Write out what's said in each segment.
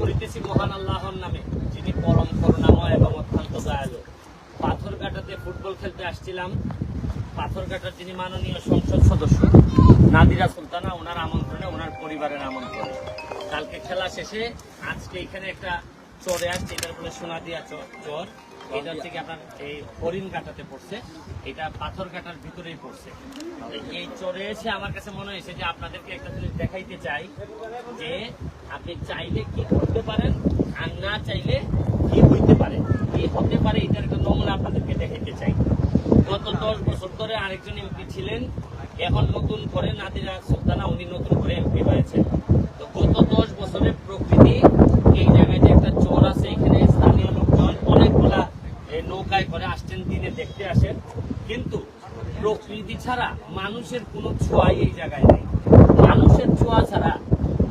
করিতেছি মহান আল্লাহর নামে, যিনি পরম করুণাময় এবং অত্যন্ত দয়ালু। পাথর কাটাতে ফুটবল খেলতে আসছিলাম। পাথর কাটার যিনি মাননীয় সংসদ সদস্য, নাদিরা সুলতানা, ওনার আমন্ত্রণে, ওনার পরিবারের আমন্ত্রণে। কালকে খেলা শেষে, আজকে এখানে একটা চরে আসছে, এটার বলে সোনাদিয়া চর। এটা হচ্ছে কি আপনার এই হরিণ কাটাতে পড়ছে, এটা পাথর কাটার ভিতরেই পড়ছে। এই চরে এসে আমার কাছে মনে হয়েছে যে আপনাদেরকে একটা জিনিস দেখাইতে চাই, যে আপনি চাইলে কি করতে পারেন আর না চাইলে কি হইতে পারে। কি হতে পারে এটার একটা নমুনা আপনাদেরকে দেখাইতে চাই। গত দশ বছর ধরে আরেকজন এমপি ছিলেন, এখন নতুন করে নাদিরা সুলতানা, উনি নতুন করে এমপি হয়েছে তো গত দশ বছরের প্রকৃতি এই জায়গায় যে একটা চর আছে এখানে স্থানীয় লোকজন অনেকগুলা এ, নৌকায় করে আসছেন, দিনে দেখতে আসেন। কিন্তু প্রকৃতি ছাড়া মানুষের কোনো ছোঁয়াই এই জায়গায় নেই। মানুষের ছোঁয়া ছাড়া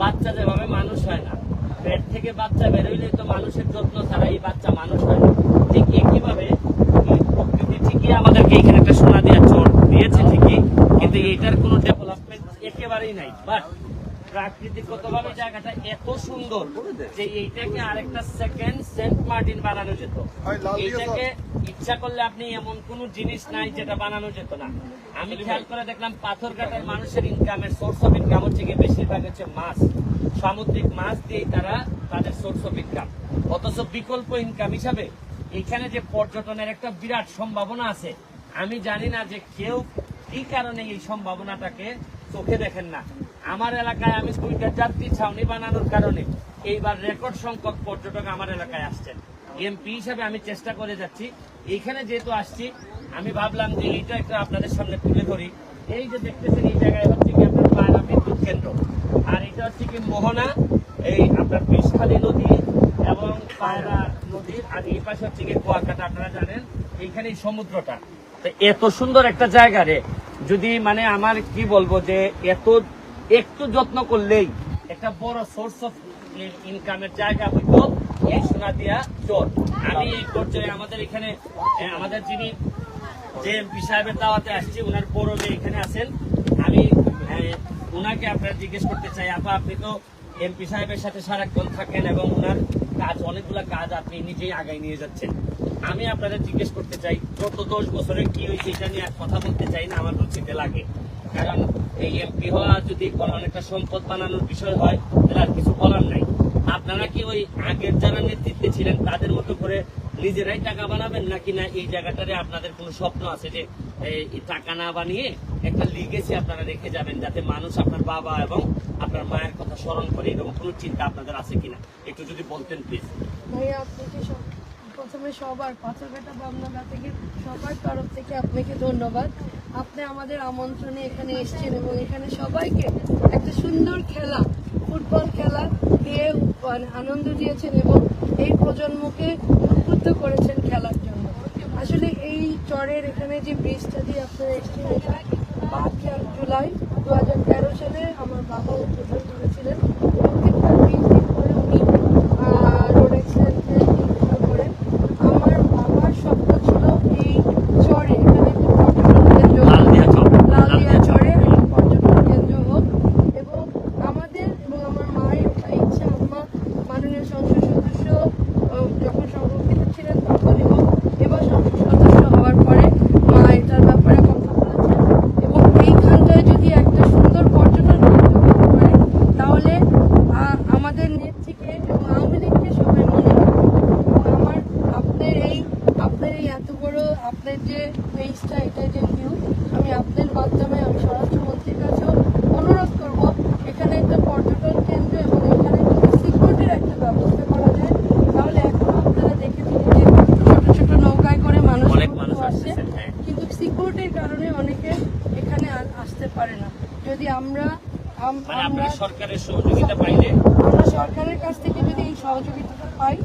বাচ্চা যেভাবে মানুষ হয় না, পেট থেকে বাচ্চা বেরোইলে তো মানুষের যত্ন ছাড়া এই বাচ্চা মানুষ হয় না। ঠিক একইভাবে প্রকৃতি ঠিকই আমাদেরকে এখানে একটা সোনা দেওয়ার চোর দিয়েছে ঠিকই, কিন্তু এটার কোনো ডেভেলপমেন্ট একেবারেই নাই। বাট প্রাকৃতিকগতভাবে জায়গাটা এত সুন্দর যে এইটাকে আরেকটা সেকেন্ড সেন্ট মার্টিন বানানো যেত। এইটাকে ইচ্ছা করলে আপনি এমন কোন জিনিস নাই যেটা বানানো যেত না। আমি খেয়াল করে দেখলাম পাথর কাটার মানুষের ইনকামের সোর্স অফ ইনকাম হচ্ছে গিয়ে বেশিরভাগ হচ্ছে মাছ। সামুদ্রিক মাছ দিয়েই তারা তাদের সোর্স অফ ইনকাম অথচ বিকল্প ইনকাম হিসাবে এখানে যে পর্যটনের একটা বিরাট সম্ভাবনা আছে আমি জানি না যে কেউ কি কারণে এই সম্ভাবনাটাকে চোখে দেখেন না। আমার এলাকায় আমি দুইটা যাত্রী ছাউনি বানানোর কারণে এইবার রেকর্ড সংখ্যক পর্যটক আমার এলাকায় আসছেন। এমপি হিসাবে আমি চেষ্টা করে যাচ্ছি। এইখানে যেহেতু আসছি, আমি ভাবলাম যে এইটা একটা আপনাদের সামনে তুলে ধরি। এই যে দেখতেছেন, এই জায়গায় হচ্ছে কি আপনার পায়রা বিদ্যুৎ কেন্দ্র। আর এটা হচ্ছে কি মোহনা, এই আপনার বিষখালী নদী এবং পায়রা নদীর আর এই পাশে হচ্ছে কি কুয়াকাটা, আপনারা জানেন এইখানে সমুদ্রটা। তো এত সুন্দর একটা জায়গা রে। যদি মানে আমার কি বলব যে এত একটু যত্ন করলেই একটা বড় সোর্স অফ ইনকামের জায়গা হইতো এই সোনাদিয়া চর। আমি এই পর্যায়ে আমাদের এখানে আমাদের যিনি যে এমপি সাহেবের দাওয়াতে আসছি ওনার বড় মেয়ে এখানে আছেন, আমি ওনাকে আপনারা জিজ্ঞেস করতে চাই, আপা, আপনি তো এমপি সাহেবের সাথে সারাক্ষণ থাকেন এবং ওনার কাজ, অনেকগুলো কাজ আপনি নিজেই আগায় নিয়ে যাচ্ছেন। আমি আপনাদের জিজ্ঞেস করতে চাই, গত দশ বছরে কি হয়েছে এটা নিয়ে কথা বলতে চাই না, আমার রুচিতে লাগে। কারণ এই এমপি হওয়া যদি অনেকটা সম্পদ বানানোর বিষয় হয়, তাহলে আর কিছু বলার নাই। আপনারা কি ওই আগের যারা নেতৃত্বে ছিলেন, তাদের মতো করে নিজেরাই টাকা বানাবেন নাকি না এই জায়গাটারে আপনাদের কোনো স্বপ্ন আছে যে টাকা না বানিয়ে একটা লিগেসি আপনারা রেখে যাবেন যাতে মানুষ আপনার বাবা এবং আপনার মায়ের কথা স্মরণ করে, এরকম কোনো চিন্তা আপনাদের আছে কিনা? একটু যদি বলতেন প্লিজ ভাইয়া আপনাকে সব- প্রথমে সবার পাথরঘাটা বামনাগা থেকে সবার তরফ থেকে আপনাকে ধন্যবাদ। আপনি আমাদের আমন্ত্রণে এখানে এসেছেন এবং এখানে সবাইকে একটা সুন্দর খেলা, ফুটবল খেলা দিয়ে আনন্দ দিয়েছেন এবং এই প্রজন্মকে উদ্বুদ্ধ করেছেন খেলার জন্য। আসলে এই চরের এখানে যে ব্রিজটা দিয়ে আপনারা এসেছেন, এটা পাঁচ জুলাই দু হাজার তেরো সালে আমার বাবা উদ্বোধন করেছিলেন। প্রত্যেকটা ব্রিজ দিয়ে করে উনি রোড অ্যাক্সিডেন্টে মৃত্যুবরণ করেন আমার বাবার স্বপ্ন ছিল এই চরে এখানে একটা পর্যটন কেন্দ্র হোক। লালদিয়া চর লালদিয়া চরে একটা পর্যটন কেন্দ্র হোক এবং আমাদের এবং আমার মায়ের একটা ইচ্ছা আম্মা মাননীয় সংসদ সদস্য আহ, যখন সংরক্ষিত ছিলেন তখন এবং এবার সংসদ সদস্য হওয়ার পরে মা এটার ব্যাপারে কথা বলেছেন এবং এইখানটায় যদি একটা সুন্দর পর্যটন কেন্দ্র করতে পারে তাহলে আহ, আমাদের নেত্রীকে এবং আওয়ামী লীগকে সবাই মনে রাখবে আমার আপনার এই আপনার এই এত বড় আপনার যে পেজটা এটা যে নিউ আমি আপনার মাধ্যমে আমি স্বরাষ্ট্রমন্ত্রীর কাছেও অনুরোধ করব এখানে একটা পর্যটন কেন্দ্র এবং এখানে যদি সিকিউরিটির একটা ব্যবস্থা করা যায় তাহলে এখন আপনারা দেখেছেন যে ছোট ছোট নৌকায় করে মানুষ আসে হ্যাঁ। কিন্তু সিকিউরিটির কারণে অনেকে এখানে আসতে পারে না যদি আমরা মানে আমরা সরকারের সহযোগিতা পাইলে আমরা সরকারের কাছ থেকে যদি এই সহযোগিতাটা পাই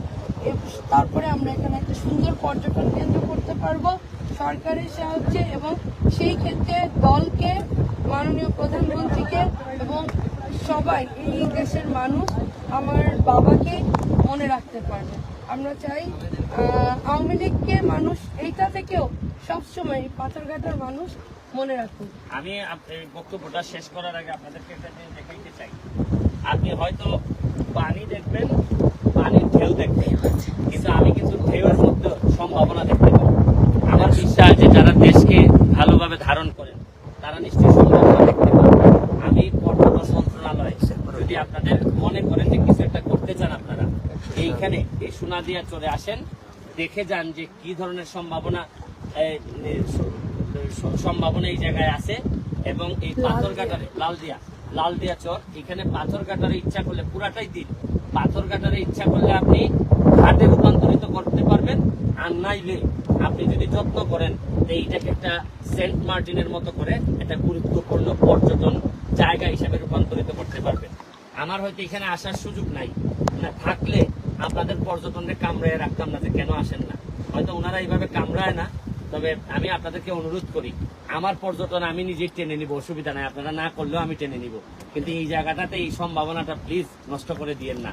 তারপরে আমরা এখানে একটা সুন্দর পর্যটন কেন্দ্র করতে পারব। সরকারের সাহায্যে এবং সেই ক্ষেত্রে দলকে, মাননীয় প্রধানমন্ত্রীকে এবং সবাই, এই দেশের মানুষ আমার বাবাকে মনে রাখতে পারবে। আমরা চাই আওয়ামী লীগকে মানুষ এইটা থেকেও সবসময় পাথরঘাটার মানুষ মনে রাখুন আমি বক্তব্যটা শেষ করার আগে আপনাদেরকে দেখাইতে চাই। আপনি হয়তো পানি দেখবেন পানির ঢেউ দেখবে কিন্তু আমি কিন্তু ঢেউয়ের মধ্যে সম্ভাবনা দেখতে পাবো আমার বিশ্বাস যে যারা দেশকে ভালোভাবে ধারণ করেন তারা নিশ্চয়ই সম্ভাবনা দেখতে পাবে। আমি পর্যটন মন্ত্রণালয় যদি আপনাদের মনে করেন যে কিছু একটা করতে চান আপনারা এইখানে এই সোনাদিয়া চলে আসেন দেখে যান যে কি ধরনের সম্ভাবনা সম্ভাবনা এই জায়গায় আছে। এবং এই পাথর কাটারে লালদিয়া লালদিয়া চর এখানে পাথর কাটারে ইচ্ছা করলে পুরাটাই দিন। পাথর কাটারে ইচ্ছা করলে আপনি ঘাটে রূপান্তরিত করতে পারবেন, আর নাইলে আপনি যদি যত্ন করেন এইটাকে একটা সেন্ট মার্টিনের মতো করে একটা গুরুত্বপূর্ণ পর্যটন জায়গা হিসাবে রূপান্তরিত করতে পারবেন। আমার হয়তো এখানে আসার সুযোগ নাই। না, থাকলে আপনাদের পর্যটনকে কামড়ায় রাখতাম না যে কেন আসেন না। হয়তো ওনারা এইভাবে কামড়ায় না তবে আমি আপনাদেরকে অনুরোধ করি, আমার পর্যটন আমি নিজেই টেনে নিব, অসুবিধা নাই, আপনারা না করলেও আমি টেনে নিব। কিন্তু এই জায়গাটাতে এই সম্ভাবনাটা প্লিজ নষ্ট করে দিয়েন না।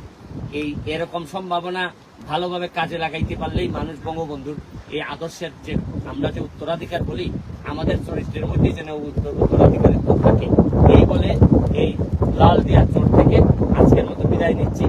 এই এরকম সম্ভাবনা ভালোভাবে কাজে লাগাইতে পারলেই মানুষ বঙ্গবন্ধুর এই আদর্শের যে আমরা যে উত্তরাধিকার বলি, আমাদের চরিত্রের মধ্যে যেন উত্তর উত্তরাধিকারিত্ব থাকে। এই বলে এই লাল দিয়া চোর থেকে আজকের মতো বিদায় নিচ্ছি।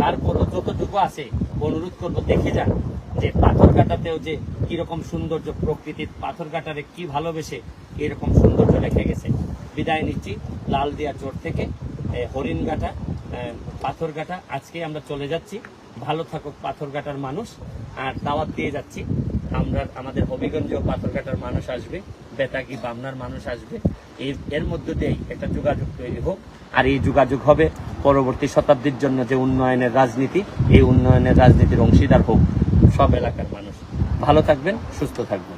তারপরও যতটুকু আছে, অনুরোধ করব, দেখে যান। যে পাথর কাটাতেও যে কীরকম সৌন্দর্য প্রকৃতির পাথর কাটারে কি ভালোবেসে এরকম সৌন্দর্য রেখে গেছে? বিদায় নিচ্ছি লাল দিয়া চোর থেকে এ, হরিণঘাটা এ, পাথরঘাটা। আজকে আমরা চলে যাচ্ছি। ভালো থাকুক পাথর পাথরঘাটার মানুষ। আর দাওয়াত দিয়ে যাচ্ছি আমরা আমাদের হবিগঞ্জ পাথরঘাটার মানুষ আসবে বেতাগি বামনার মানুষ আসবে। এর এর মধ্য দিয়েই একটা যোগাযোগ তৈরি হোক। আর এই যোগাযোগ হবে পরবর্তী শতাব্দীর জন্য যে উন্নয়নের রাজনীতি এই উন্নয়নের রাজনীতির অংশীদার হোক। সব এলাকার মানুষ। ভালো থাকবেন সুস্থ থাকবেন।